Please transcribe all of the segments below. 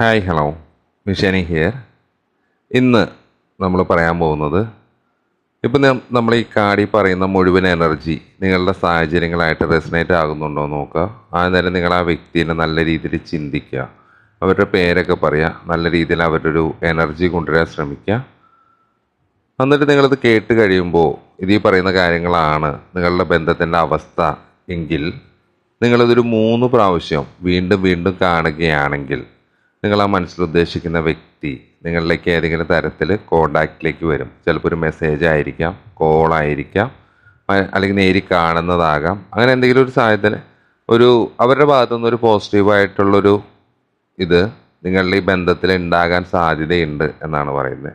Hi hello മിഷനി here ഇന്ന് നമ്മൾ പറയാൻ പോകുന്നത് ഇപ്പം നമ്മൾ ഈ കാടി പറയുന്ന മുഴുവൻ എനർജി നിങ്ങളുടെ സാഹചര്യങ്ങളായിട്ട് റെസിനേറ്റ് ആകുന്നുണ്ടോ നോക്കുക. ആ നേരം നിങ്ങൾ ആ വ്യക്തിനെ നല്ല രീതിയിൽ ചിന്തിക്കുക. അവരുടെ പേരൊക്കെ പറയുക. നല്ല രീതിയിൽ അവരുടെ ഒരു എനർജി കൊണ്ടുവരാൻ ശ്രമിക്കുക. എന്നിട്ട് നിങ്ങളത് കേട്ട് കഴിയുമ്പോൾ ഇത് പറയുന്ന കാര്യങ്ങളാണ് നിങ്ങളുടെ ബന്ധത്തിന്റെ അവസ്ഥ എങ്കിൽ നിങ്ങളിതൊരു മൂന്ന് പ്രാവശ്യം വീണ്ടും വീണ്ടും കാണുകയാണെങ്കിൽ നിങ്ങൾ ആ മനസ്സിൽ ഉദ്ദേശിക്കുന്ന വ്യക്തി നിങ്ങളിലേക്ക് ഏതെങ്കിലും തരത്തിൽ കോണ്ടാക്റ്റിലേക്ക് വരും. ചിലപ്പോൾ ഒരു മെസ്സേജ് ആയിരിക്കാം കോൾ ആയിരിക്കാം അല്ലെങ്കിൽ നേരി കാണുന്നതാകാം. അങ്ങനെ എന്തെങ്കിലും ഒരു സാഹചര്യത്തിൽ ഒരു അവരുടെ ഭാഗത്തുനിന്ന് ഒരു പോസിറ്റീവായിട്ടുള്ളൊരു ഇത് നിങ്ങളുടെ ഈ ബന്ധത്തിൽ ഉണ്ടാകാൻ സാധ്യതയുണ്ട് എന്നാണ് പറയുന്നത്.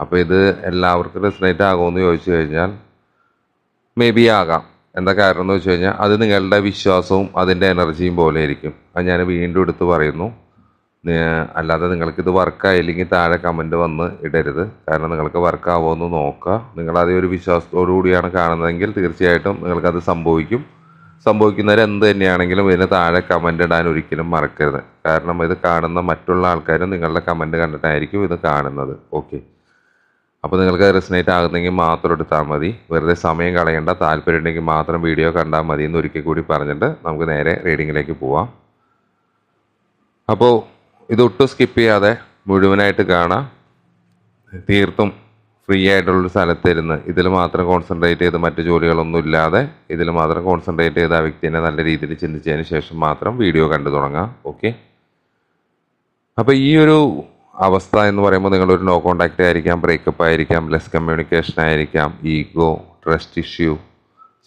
അപ്പോൾ ഇത് എല്ലാവർക്കും റെസിനേറ്റ് ആകുമെന്ന് ചോദിച്ചു കഴിഞ്ഞാൽ മേ ബി ആകാം. എന്താ കാരണം എന്ന് വെച്ച് കഴിഞ്ഞാൽ അത് നിങ്ങളുടെ വിശ്വാസവും അതിന്റെ എനർജിയും പോലെ ആയിരിക്കും. അത് ഞാൻ വീണ്ടും എടുത്ത് പറയുന്നു. അല്ലാതെ നിങ്ങൾക്കിത് വർക്കായില്ലെങ്കിൽ താഴെ കമന്റ് വന്ന് ഇടരുത്. കാരണം നിങ്ങൾക്ക് വർക്കാവുമെന്ന് നോക്കുക. നിങ്ങളത് ഒരു വിശ്വാസത്തോടു കൂടിയാണ് കാണുന്നതെങ്കിൽ തീർച്ചയായിട്ടും നിങ്ങൾക്കത് സംഭവിക്കും. സംഭവിക്കുന്നവർ എന്ത് തന്നെയാണെങ്കിലും ഇതിന് താഴെ കമന്റ് ഇടാൻ ഒരിക്കലും മറക്കരുത്. കാരണം ഇത് കാണുന്ന മറ്റുള്ള ആൾക്കാരും നിങ്ങളുടെ കമന്റ് കണ്ടിട്ടായിരിക്കും ഇത് കാണുന്നത്. ഓക്കെ. അപ്പോൾ നിങ്ങൾക്ക് റെസിനേറ്റ് ആകുന്നെങ്കിൽ മാത്രം എടുത്താൽ മതി. വെറുതെ സമയം കളയേണ്ട. താല്പര്യം ഉണ്ടെങ്കിൽ മാത്രം വീഡിയോ കണ്ടാൽ മതി എന്ന് ഒരിക്കൽ കൂടി പറഞ്ഞിട്ട് നമുക്ക് നേരെ റീഡിങ്ങിലേക്ക് പോവാം. അപ്പോൾ ഇതൊട്ടും സ്കിപ്പ് ചെയ്യാതെ മുഴുവനായിട്ട് കാണാം. തീർത്തും ഫ്രീ ആയിട്ടുള്ളൊരു സ്ഥലത്തിരുന്ന് ഇതിൽ മാത്രം കോൺസെൻട്രേറ്റ് ചെയ്ത് മറ്റു ജോലികളൊന്നും ഇല്ലാതെ ഇതിൽ മാത്രം കോൺസെൻട്രേറ്റ് ചെയ്ത് ആ വ്യക്തിനെ നല്ല രീതിയിൽ ചിന്തിച്ചതിന് ശേഷം മാത്രം വീഡിയോ കണ്ടു തുടങ്ങാം. ഓക്കെ അപ്പോൾ ഈ ഒരു അവസ്ഥ എന്ന് പറയുമ്പോൾ നിങ്ങളൊരു നോ കോണ്ടാക്റ്റ് ആയിരിക്കാം ബ്രേക്കപ്പ് ആയിരിക്കാം ലെസ് കമ്മ്യൂണിക്കേഷൻ ആയിരിക്കാം ഈഗോ ട്രസ്റ്റ് ഇഷ്യൂ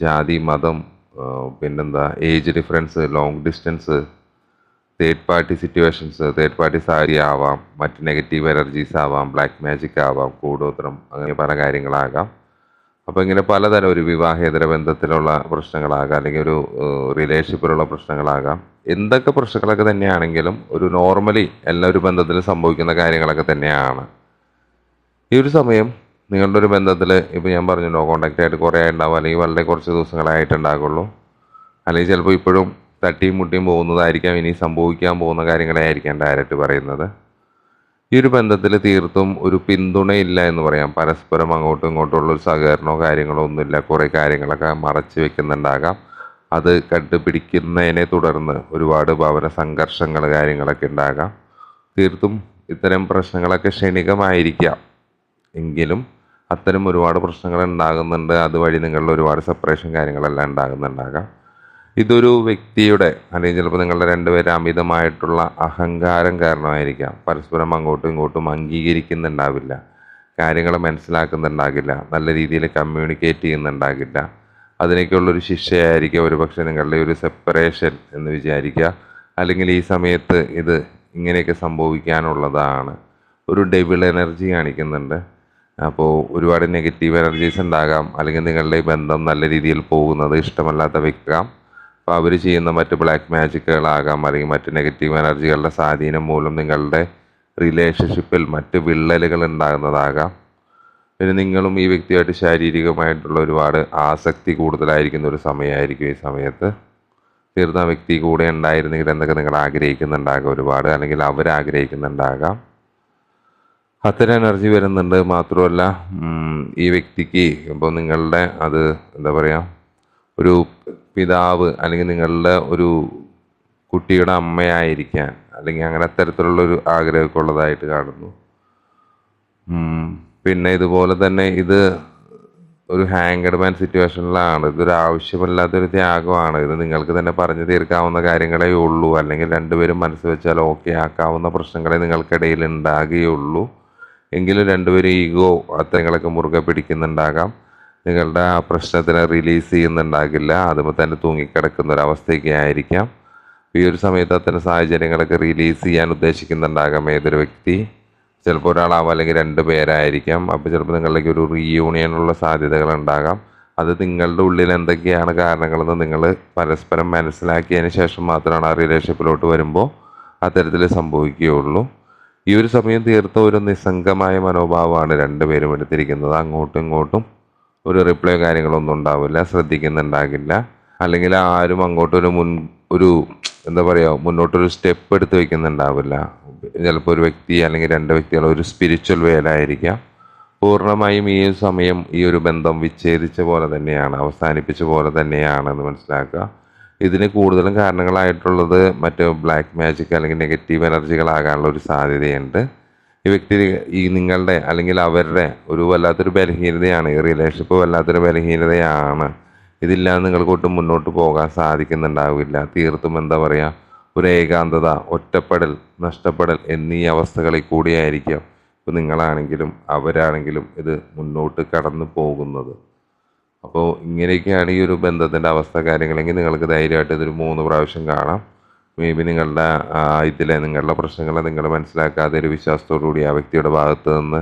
ജാതി മതം പിന്നെന്താ age difference long distance third party situations third party sari ആവാം മറ്റ് നെഗറ്റീവ് എനർജീസ് ആവാം ബ്ലാക്ക് മാജിക് ആവാം കൂടോത്രം അങ്ങനെ പല കാര്യങ്ങളാകാം. അപ്പോൾ ഇങ്ങനെ പലതരം ഒരു വിവാഹേതര ബന്ധത്തിലുള്ള പ്രശ്നങ്ങളാകാം അല്ലെങ്കിൽ ഒരു റിലേഷൻഷിപ്പിലുള്ള പ്രശ്നങ്ങളാകാം. എന്തൊക്കെ പ്രശ്നങ്ങളൊക്കെ തന്നെയാണെങ്കിലും ഒരു നോർമലി എല്ലാ ഒരു ബന്ധത്തിൽ സംഭവിക്കുന്ന കാര്യങ്ങളൊക്കെ തന്നെയാണ്. ഈ ഒരു സമയം നിങ്ങളുടെ ഒരു ബന്ധത്തിൽ ഇപ്പോൾ ഞാൻ പറഞ്ഞു നോ ആയിട്ട് കുറേ ഉണ്ടാവും അല്ലെങ്കിൽ വളരെ കുറച്ച് ദിവസങ്ങളായിട്ടുണ്ടാകുള്ളൂ. അല്ലെങ്കിൽ ചിലപ്പോൾ ഇപ്പോഴും തട്ടിയും മുട്ടിയും പോകുന്നതായിരിക്കാം ഇനി സംഭവിക്കാൻ പോകുന്ന കാര്യങ്ങളെ ആയിരിക്കാം ഡയറക്റ്റ് പറയുന്നത്. ഈ ഒരു ബന്ധത്തിൽ തീർത്തും ഒരു പിന്തുണയില്ല എന്ന് പറയാം. പരസ്പരം അങ്ങോട്ടും ഇങ്ങോട്ടുള്ള ഒരു സഹകരണമോ കാര്യങ്ങളോ ഒന്നുമില്ല. കുറേ കാര്യങ്ങളൊക്കെ മറച്ചു വെക്കുന്നുണ്ടാകാം. അത് കണ്ടുപിടിക്കുന്നതിനെ തുടർന്ന് ഒരുപാട് ഭവന സംഘർഷങ്ങൾ കാര്യങ്ങളൊക്കെ ഉണ്ടാകാം. തീർത്തും ഇത്തരം പ്രശ്നങ്ങളൊക്കെ ക്ഷണികമായിരിക്കാം. എങ്കിലും അത്തരം ഒരുപാട് പ്രശ്നങ്ങൾ ഉണ്ടാകുന്നുണ്ട്. അതുവഴി നിങ്ങളുടെ ഒരുപാട് സെപ്പറേഷൻ കാര്യങ്ങളെല്ലാം ഉണ്ടാകുന്നുണ്ടാകാം. ഇതൊരു വ്യക്തിയുടെ അല്ലെങ്കിൽ ചിലപ്പോൾ നിങ്ങളുടെ രണ്ടുപേരെ അമിതമായിട്ടുള്ള അഹങ്കാരം കാരണമായിരിക്കാം. പരസ്പരം അങ്ങോട്ടും ഇങ്ങോട്ടും അംഗീകരിക്കുന്നുണ്ടാവില്ല. കാര്യങ്ങൾ മനസ്സിലാക്കുന്നുണ്ടാകില്ല. നല്ല രീതിയിൽ കമ്മ്യൂണിക്കേറ്റ് ചെയ്യുന്നുണ്ടാകില്ല. അതിനൊക്കെയുള്ളൊരു ശിക്ഷയായിരിക്കുക ഒരു പക്ഷെ നിങ്ങളുടെ ഒരു സെപ്പറേഷൻ എന്ന് വിചാരിക്കുക. അല്ലെങ്കിൽ ഈ സമയത്ത് ഇത് ഇങ്ങനെയൊക്കെ സംഭവിക്കാനുള്ളതാണ്. ഒരു ഡെവിൾ എനർജി കാണിക്കുന്നുണ്ട്. അപ്പോൾ ഒരുപാട് നെഗറ്റീവ് എനർജീസ് ഉണ്ടാകാം. അല്ലെങ്കിൽ നിങ്ങളുടെ ബന്ധം നല്ല രീതിയിൽ പോകുന്നത് ഇഷ്ടമല്ലാത്ത വെക്കാം അപ്പോൾ അവർ ചെയ്യുന്ന മറ്റ് ബ്ലാക്ക് മാജിക്കുകളാകാം അല്ലെങ്കിൽ മറ്റ് നെഗറ്റീവ് എനർജികളുടെ സ്വാധീനം മൂലം നിങ്ങളുടെ റിലേഷൻഷിപ്പിൽ മറ്റ് വിള്ളലുകൾ ഉണ്ടാകുന്നതാകാം. പിന്നെ നിങ്ങളും ഈ വ്യക്തിയായിട്ട് ശാരീരികമായിട്ടുള്ള ഒരുപാട് ആസക്തി കൂടുതലായിരിക്കുന്ന ഒരു സമയമായിരിക്കും ഈ സമയത്ത്. തീർന്ന വ്യക്തി കൂടെ ഉണ്ടായിരുന്നെങ്കിൽ എന്തൊക്കെ നിങ്ങൾ ആഗ്രഹിക്കുന്നുണ്ടാകാം ഒരുപാട് അല്ലെങ്കിൽ അവർ ആഗ്രഹിക്കുന്നുണ്ടാകാം. അത്തരം എനർജി വരുന്നുണ്ട്. മാത്രമല്ല ഈ വ്യക്തിക്ക് ഇപ്പോൾ നിങ്ങളുടെ അത് എന്താ പറയുക ഒരു പിതാവ് അല്ലെങ്കിൽ നിങ്ങളുടെ ഒരു കുട്ടിയുടെ അമ്മയായിരിക്കാൻ അല്ലെങ്കിൽ അങ്ങനെ തരത്തിലുള്ളൊരു ആഗ്രഹമൊക്കെ ഉള്ളതായിട്ട് കാണുന്നു. പിന്നെ ഇതുപോലെ തന്നെ ഇത് ഒരു ഹാങ്കഡ് മാൻ സിറ്റുവേഷനിലാണ് ഇതൊരു ആവശ്യമില്ലാത്തൊരു ത്യാഗമാണ്. ഇത് നിങ്ങൾക്ക് തന്നെ പറഞ്ഞു തീർക്കാവുന്ന കാര്യങ്ങളേ ഉള്ളൂ. അല്ലെങ്കിൽ രണ്ടുപേരും മനസ്സ് വെച്ചാൽ ഓക്കെ ആക്കാവുന്ന പ്രശ്നങ്ങളെ നിങ്ങൾക്കിടയിൽ ഉണ്ടാകുകയുള്ളൂ. എങ്കിലും രണ്ടുപേരും ഈഗോ അത്തരങ്ങളൊക്കെ മുറുകെ പിടിക്കുന്നുണ്ടാകാം. നിങ്ങളുടെ ആ പ്രശ്നത്തിനെ റിലീസ് ചെയ്യുന്നുണ്ടാകില്ല. അതുമ്പോൾ തന്നെ തൂങ്ങിക്കിടക്കുന്ന ഒരു അവസ്ഥയൊക്കെ ആയിരിക്കാം. ഈ ഒരു സമയത്ത് അത്തരം സാഹചര്യങ്ങളൊക്കെ റിലീസ് ചെയ്യാൻ ഉദ്ദേശിക്കുന്നുണ്ടാകാം ഏതൊരു വ്യക്തി. ചിലപ്പോൾ ഒരാളാവാം അല്ലെങ്കിൽ രണ്ട് പേരായിരിക്കാം. അപ്പോൾ ചിലപ്പോൾ നിങ്ങളിലേക്ക് ഒരു റീയൂണിയനുള്ള സാധ്യതകൾ ഉണ്ടാകാം. അത് നിങ്ങളുടെ ഉള്ളിൽ എന്തൊക്കെയാണ് കാരണങ്ങളെന്ന് നിങ്ങൾ പരസ്പരം മനസ്സിലാക്കിയതിന് ശേഷം മാത്രമാണ് ആ റിലേഷൻഷിപ്പിലോട്ട് വരുമ്പോൾ അത്തരത്തിൽ സംഭവിക്കുകയുള്ളൂ. ഈ ഒരു സമയം തീർത്ത ഒരു നിസ്സംഗമായ മനോഭാവമാണ് രണ്ടുപേരും എടുത്തിരിക്കുന്നത്. അങ്ങോട്ടും ഇങ്ങോട്ടും ഒരു റിപ്ലൈ കാര്യങ്ങളൊന്നും ഉണ്ടാവില്ല ശ്രദ്ധിക്കുന്നുണ്ടാകില്ല. അല്ലെങ്കിൽ ആരും അങ്ങോട്ടൊരു മുൻ ഒരു എന്താ പറയുക മുന്നോട്ടൊരു സ്റ്റെപ്പ് എടുത്ത് വെക്കുന്നുണ്ടാവില്ല. ചിലപ്പോൾ ഒരു വ്യക്തി അല്ലെങ്കിൽ രണ്ട് വ്യക്തികൾ ഒരു സ്പിരിച്വൽ വേലായിരിക്കാം പൂർണമായും ഈ സമയം ഈ ഒരു ബന്ധം വിച്ഛേദിച്ച പോലെ തന്നെയാണ് അവസാനിപ്പിച്ച പോലെ തന്നെയാണ് എന്ന് മനസ്സിലാക്കുക. ഇതിന് കൂടുതലും കാരണങ്ങളായിട്ടുള്ളത് മറ്റ് ബ്ലാക്ക് മാജിക് അല്ലെങ്കിൽ നെഗറ്റീവ് എനർജികളാകാനുള്ള ഒരു സാധ്യതയുണ്ട്. ഈ വ്യക്തി ഈ നിങ്ങളുടെ അല്ലെങ്കിൽ അവരുടെ ഒരു വല്ലാത്തൊരു ബലഹീനതയാണ് ഈ റിലേഷൻഷിപ്പ് വല്ലാത്തൊരു ബലഹീനതയാണ്. ഇതില്ലാതെ നിങ്ങൾക്ക് ഒട്ടും മുന്നോട്ട് പോകാൻ സാധിക്കുന്നുണ്ടാവില്ല. തീർത്തും എന്താ പറയുക ഒരു ഏകാന്തത ഒറ്റപ്പെടൽ നഷ്ടപ്പെടൽ എന്നീ അവസ്ഥകളിൽ കൂടിയായിരിക്കും ഇപ്പോൾ നിങ്ങളാണെങ്കിലും അവരാണെങ്കിലും ഇത് മുന്നോട്ട് കടന്നു പോകുന്നത്. അപ്പോൾ ഇങ്ങനെയൊക്കെയാണ് ഈ ഒരു ബന്ധത്തിന്റെ അവസ്ഥ കാര്യങ്ങളെങ്കിൽ നിങ്ങൾക്ക് ധൈര്യമായിട്ട് ഇതൊരു മൂന്ന് പ്രാവശ്യം കാണാം. മേ ബി നിങ്ങളുടെ ഇതിലെ നിങ്ങളുടെ പ്രശ്നങ്ങളെ നിങ്ങൾ മനസ്സിലാക്കാതെ ഒരു വിശ്വാസത്തോടു കൂടി ആ വ്യക്തിയുടെ ഭാഗത്ത് നിന്ന്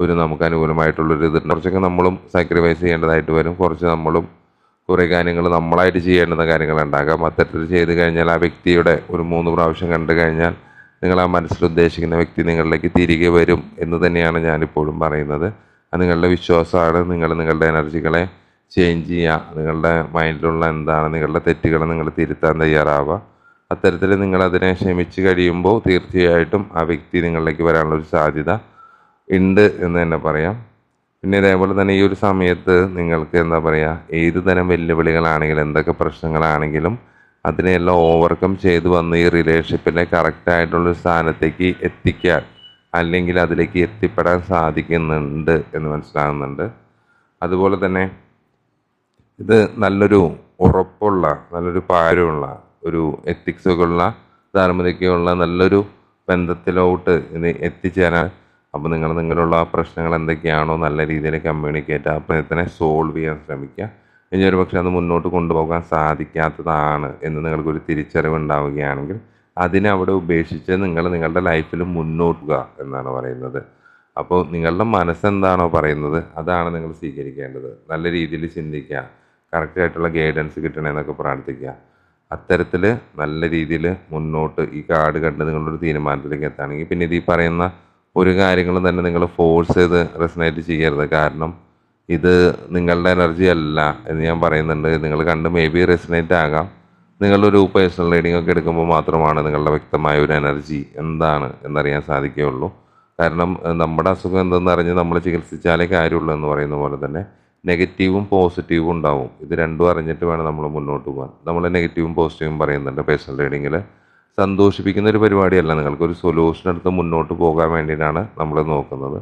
ഒരു നമുക്ക് അനുകൂലമായിട്ടുള്ളൊരു ഇത് കുറച്ചൊക്കെ നമ്മളും സാക്രിഫൈസ് ചെയ്യേണ്ടതായിട്ട് വരും. കുറച്ച് നമ്മളും കുറേ കാര്യങ്ങൾ നമ്മളായിട്ട് ചെയ്യേണ്ടുന്ന കാര്യങ്ങൾ ഉണ്ടാകാം അത്തരത്തിൽ ചെയ്ത് കഴിഞ്ഞാൽ ആ വ്യക്തിയുടെ ഒരു മൂന്ന് പ്രാവശ്യം കണ്ടു കഴിഞ്ഞാൽ നിങ്ങൾ ആ മനസ്സിൽ ഉദ്ദേശിക്കുന്ന വ്യക്തി നിങ്ങളിലേക്ക് തിരികെ വരും എന്ന് തന്നെയാണ് ഞാനിപ്പോഴും പറയുന്നത്. അത് നിങ്ങളുടെ വിശ്വാസമാണ്. നിങ്ങൾ നിങ്ങളുടെ എനർജികളെ ചേഞ്ച് ചെയ്യുക. നിങ്ങളുടെ മൈൻഡിലുള്ള എന്താണ് നിങ്ങളുടെ തെറ്റുകളെ നിങ്ങൾ തിരുത്താൻ തയ്യാറാവുക. അത്തരത്തിൽ നിങ്ങൾ അതിനെ ക്ഷമിച്ച് കഴിയുമ്പോൾ തീർച്ചയായിട്ടും ആ വ്യക്തി നിങ്ങളിലേക്ക് വരാനുള്ള ഒരു സാധ്യത ഉണ്ട് എന്ന് തന്നെ പറയാം. പിന്നെ ഇതേപോലെ തന്നെ ഈ ഒരു സമയത്ത് നിങ്ങൾക്ക് എന്താ പറയുക ഏത് തരം വെല്ലുവിളികളാണെങ്കിലും എന്തൊക്കെ പ്രശ്നങ്ങളാണെങ്കിലും അതിനെയെല്ലാം ഓവർകം ചെയ്ത് വന്ന് ഈ റിലേഷൻഷിപ്പിനെ കറക്റ്റായിട്ടുള്ളൊരു സ്ഥാനത്തേക്ക് എത്തിക്കാൻ അല്ലെങ്കിൽ അതിലേക്ക് എത്തിപ്പെടാൻ സാധിക്കുന്നുണ്ട് എന്ന് മനസ്സിലാകുന്നുണ്ട്. അതുപോലെ തന്നെ ഇത് നല്ലൊരു ഉറപ്പുള്ള നല്ലൊരു പാരമുള്ള ഒരു എത്തിക്സൊക്കെയുള്ള ധാർമ്മികയുള്ള നല്ലൊരു ബന്ധത്തിലോട്ട് ഇത് എത്തിച്ചേരാൻ. അപ്പോൾ നിങ്ങൾ നിങ്ങളുള്ള പ്രശ്നങ്ങൾ എന്തൊക്കെയാണോ നല്ല രീതിയിൽ കമ്മ്യൂണിക്കേറ്റ് ആ പ്രശ്നത്തിനെ സോൾവ് ചെയ്യാൻ ശ്രമിക്കുക. ഇനി ഒരു പക്ഷേ അത് മുന്നോട്ട് കൊണ്ടുപോകാൻ സാധിക്കാത്തതാണ് എന്ന് നിങ്ങൾക്കൊരു തിരിച്ചറിവ് ഉണ്ടാവുകയാണെങ്കിൽ അതിനെ അവിടെ ഉപേക്ഷിച്ച് നിങ്ങൾ നിങ്ങളുടെ ലൈഫിൽ മുന്നോട്ടുക എന്നാണ് പറയുന്നത്. അപ്പോൾ നിങ്ങളുടെ മനസ്സെന്താണോ പറയുന്നത് അതാണ് നിങ്ങൾ സ്വീകരിക്കേണ്ടത്. നല്ല രീതിയിൽ ചിന്തിക്കുക. കറക്റ്റായിട്ടുള്ള ഗൈഡൻസ് കിട്ടണമെന്നൊക്കെ പ്രാർത്ഥിക്കുക. അത്തരത്തിൽ നല്ല രീതിയിൽ മുന്നോട്ട് ഈ കാർഡ് കണ്ട് നിങ്ങളൊരു തീരുമാനത്തിലേക്ക് എത്തുകയാണെങ്കിൽ പിന്നെ ഇത് ഈ പറയുന്ന ഒരു കാര്യങ്ങളും തന്നെ നിങ്ങൾ ഫോഴ്സ് ചെയ്ത് റെസനേറ്റ് ചെയ്യരുത്. കാരണം ഇത് നിങ്ങളുടെ എനർജി അല്ല എന്ന് ഞാൻ പറയുന്നുണ്ട്. നിങ്ങൾ കണ്ട് മേ ബി റെസനേറ്റ് ആകാം. നിങ്ങളൊരു പേഴ്സണൽ റീഡിംഗ് ഒക്കെ എടുക്കുമ്പോൾ മാത്രമാണ് നിങ്ങളുടെ വ്യക്തമായ ഒരു എനർജി എന്താണ് എന്നറിയാൻ സാധിക്കുകയുള്ളൂ. കാരണം നമ്മുടെ അസുഖം എന്തെന്ന് അറിഞ്ഞ് നമ്മൾ ചികിത്സിച്ചാലേ കാര്യമുള്ളൂ എന്ന് പറയുന്ന പോലെ തന്നെ നെഗറ്റീവും പോസിറ്റീവും ഉണ്ടാവും. ഇത് രണ്ടും അറിഞ്ഞിട്ട് വേണം നമ്മൾ മുന്നോട്ട് പോകാൻ. നമ്മൾ നെഗറ്റീവും പോസിറ്റീവും പറയുന്നുണ്ട് പേഴ്സണൽ റീഡിങ്ങിൽ സന്തോഷിപ്പിക്കുന്ന ഒരു പരിപാടിയല്ല നിങ്ങൾക്കൊരു സൊല്യൂഷൻ എടുത്ത് മുന്നോട്ട് പോകാൻ വേണ്ടിയിട്ടാണ് നമ്മൾ നോക്കുന്നത്.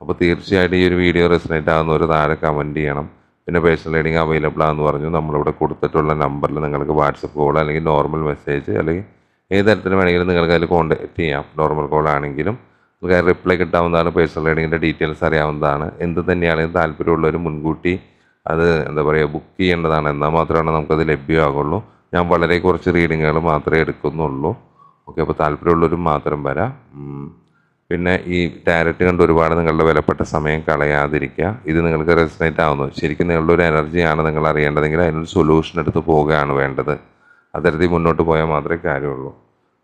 അപ്പോൾ തീർച്ചയായിട്ടും ഈ ഒരു വീഡിയോ റെസിനേറ്റ് ആകുന്നവർ താഴെ കമന്റ് ചെയ്യണം. പിന്നെ പേഴ്സണൽ റീഡിങ് അവൈലബിൾ ആണെന്ന് പറഞ്ഞു. നമ്മളിവിടെ കൊടുത്തിട്ടുള്ള നമ്പറിൽ നിങ്ങൾക്ക് വാട്സപ്പ് കോൾ അല്ലെങ്കിൽ നോർമൽ മെസ്സേജ് അല്ലെങ്കിൽ ഏത് തരത്തിൽ വേണമെങ്കിലും നിങ്ങൾക്ക് അതിൽ കോൺടാക്റ്റ് ചെയ്യാം. നോർമൽ കോൾ ആണെങ്കിലും. റിപ്ലൈ കിട്ടാവുന്നതാണ് പേഴ്സണൽ റീഡിങ്ങിന്റെ ഡീറ്റെയിൽസ് അറിയാവുന്നതാണ്. എന്ത് തന്നെയാണെങ്കിലും താല്പര്യമുള്ളവർ മുൻകൂട്ടി അത് എന്താ പറയുക ബുക്ക് ചെയ്യേണ്ടതാണ്. എന്നാൽ മാത്രമാണ് നമുക്കത് ലഭ്യമാകുള്ളൂ. ഞാൻ വളരെ കുറച്ച് റീഡിങ്ങുകൾ മാത്രമേ എടുക്കുന്നുള്ളൂ. ഓക്കെ അപ്പോൾ താല്പര്യമുള്ളവരും മാത്രം വരാം. പിന്നെ ഈ ടാരറ്റ് കണ്ട് ഒരുപാട് നിങ്ങളുടെ വിലപ്പെട്ട സമയം കളയാതിരിക്കുക. ഇത് നിങ്ങൾക്ക് റെസിനേറ്റ് ആവുന്നു. ശരിക്കും നിങ്ങളുടെ ഒരു എനർജിയാണ് നിങ്ങൾ അറിയേണ്ടതെങ്കിൽ അതിനൊരു സൊല്യൂഷൻ എടുത്ത് പോവുകയാണ് വേണ്ടത്. അത്തരത്തിൽ മുന്നോട്ട് പോയാൽ മാത്രമേ കാര്യമുള്ളൂ.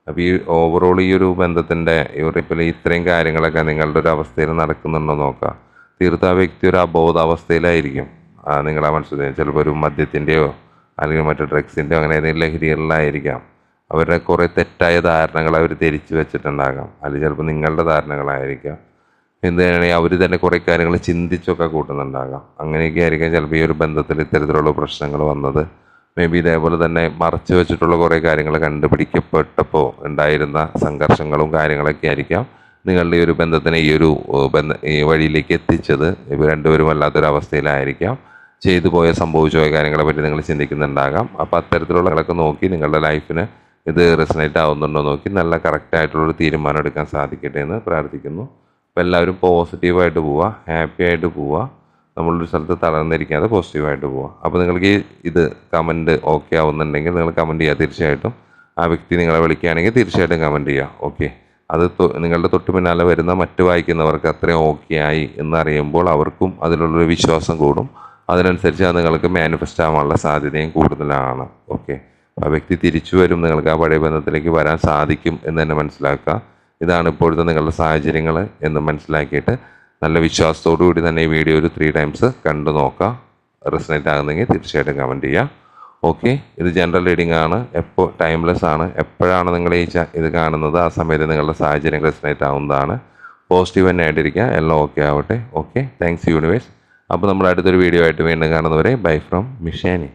അപ്പോൾ ഈ ഓവറോൾ ഈ ഒരു ബന്ധത്തിന്റെ ഇപ്പോൾ ഇത്രയും കാര്യങ്ങളൊക്കെ നിങ്ങളുടെ ഒരു അവസ്ഥയിൽ നടക്കുന്നുണ്ടോ നോക്കുക തീർത്ത ആ വ്യക്തി ഒരു അബോധാവസ്ഥയിലായിരിക്കും. നിങ്ങളെ മനസ്സിലായി ചിലപ്പോൾ ഒരു മദ്യത്തിന്റെയോ അല്ലെങ്കിൽ മറ്റു ഡ്രഗ്സിന്റെയോ അങ്ങനെ ഏതെങ്കിലും ലഹരികളിലായിരിക്കാം. അവരുടെ കുറേ തെറ്റായ ധാരണകൾ അവർ തിരിച്ചു വെച്ചിട്ടുണ്ടാകാം. അല്ലെങ്കിൽ ചിലപ്പോൾ നിങ്ങളുടെ ധാരണകളായിരിക്കാം. എന്തിനാണെങ്കിൽ അവർ തന്നെ കുറേ കാര്യങ്ങൾ ചിന്തിച്ചൊക്കെ കൂട്ടുന്നുണ്ടാകാം. അങ്ങനെയൊക്കെ ആയിരിക്കാം ചിലപ്പോൾ ഈ ഒരു ബന്ധത്തിൽ ഇത്തരത്തിലുള്ള പ്രശ്നങ്ങൾ വന്നത്. മേ ബി ഇതേപോലെ തന്നെ മറച്ചു വെച്ചിട്ടുള്ള കുറേ കാര്യങ്ങൾ കണ്ടുപിടിക്കപ്പെട്ടപ്പോൾ ഉണ്ടായിരുന്ന സംഘർഷങ്ങളും കാര്യങ്ങളൊക്കെ ആയിരിക്കാം. നിങ്ങളുടെ ഈ ഒരു ബന്ധത്തിനെ ഈ ഒരു ബന്ധ ഈ വഴിയിലേക്ക് എത്തിച്ചത് ഇവർ രണ്ടുപേരും വല്ലാത്തൊരു അവസ്ഥയിലായിരിക്കാം ചെയ്തു പോയ സംഭവിച്ചു പോയ കാര്യങ്ങളെ പറ്റി നിങ്ങൾ ചിന്തിക്കുന്നുണ്ടാകാം. അപ്പോൾ അത്തരത്തിലുള്ളതൊക്കെ നോക്കി നിങ്ങളുടെ ലൈഫിന് ഇത് റെസനേറ്റ് ആവുന്നുണ്ടോ നോക്കി നല്ല കറക്റ്റായിട്ടുള്ളൊരു തീരുമാനം എടുക്കാൻ സാധിക്കട്ടെ എന്ന് പ്രാർത്ഥിക്കുന്നു. അപ്പോൾ എല്ലാവരും പോസിറ്റീവായിട്ട് പോവുക ഹാപ്പി ആയിട്ട് പോവുക നമ്മളൊരു സ്ഥലത്ത് തളർന്നിരിക്കാതെ പോസിറ്റീവായിട്ട് പോവുക അപ്പോൾ നിങ്ങൾക്ക് ഈ ഇത് കമന്റ് ഓക്കെ ആവുന്നുണ്ടെങ്കിൽ നിങ്ങൾ കമന്റ് ചെയ്യുക തീർച്ചയായിട്ടും. ആ വ്യക്തി നിങ്ങളെ വിളിക്കുകയാണെങ്കിൽ തീർച്ചയായിട്ടും കമന്റ് ചെയ്യുക. ഓക്കെ അത് നിങ്ങളുടെ തൊട്ട് പിന്നാലെ വരുന്ന മറ്റ് വായിക്കുന്നവർക്ക് അത്രയും ഓക്കെ ആയി എന്നറിയുമ്പോൾ അവർക്കും അതിലുള്ളൊരു വിശ്വാസം കൂടും. അതിനനുസരിച്ച് അത് നിങ്ങൾക്ക് മാനിഫെസ്റ്റ് ആവാനുള്ള സാധ്യതയും കൂടുതലാണ്. ഓക്കെ ആ വ്യക്തി തിരിച്ചു വരും നിങ്ങൾക്ക് ആ പഴയ ബന്ധത്തിലേക്ക് വരാൻ സാധിക്കും എന്ന് തന്നെ മനസ്സിലാക്കുക. ഇതാണ് ഇപ്പോഴത്തെ നിങ്ങളുടെ സാഹചര്യങ്ങൾ എന്ന് മനസ്സിലാക്കിയിട്ട് നല്ല വിശ്വാസത്തോടു കൂടി തന്നെ ഈ വീഡിയോ ഒരു ത്രീ ടൈംസ് കണ്ടു നോക്കാം. റെസനേറ്റ് ആകുന്നെങ്കിൽ തീർച്ചയായിട്ടും കമന്റ് ചെയ്യുക ഓക്കെ ഇത് ജനറൽ റീഡിംഗ് ആണ്. എപ്പോൾ ടൈംലെസ് ആണ്. എപ്പോഴാണ് നിങ്ങൾ ഈ ഇത് കാണുന്നത്? ആ സമയത്ത് നിങ്ങളുടെ സാഹചര്യം റെസിനേറ്റ് ആവുന്നതാണ്. പോസിറ്റീവ് തന്നെ ആയിട്ടിരിക്കുക എല്ലാം ഓക്കെ ആവട്ടെ. ഓക്കെ താങ്ക്സ് യൂണിവേഴ്സ് അപ്പോൾ നമ്മൾ അടുത്തൊരു വീഡിയോ ആയിട്ട് വീണ്ടും കാണുന്നവരെ ബൈ ഫ്രം മിഷാനി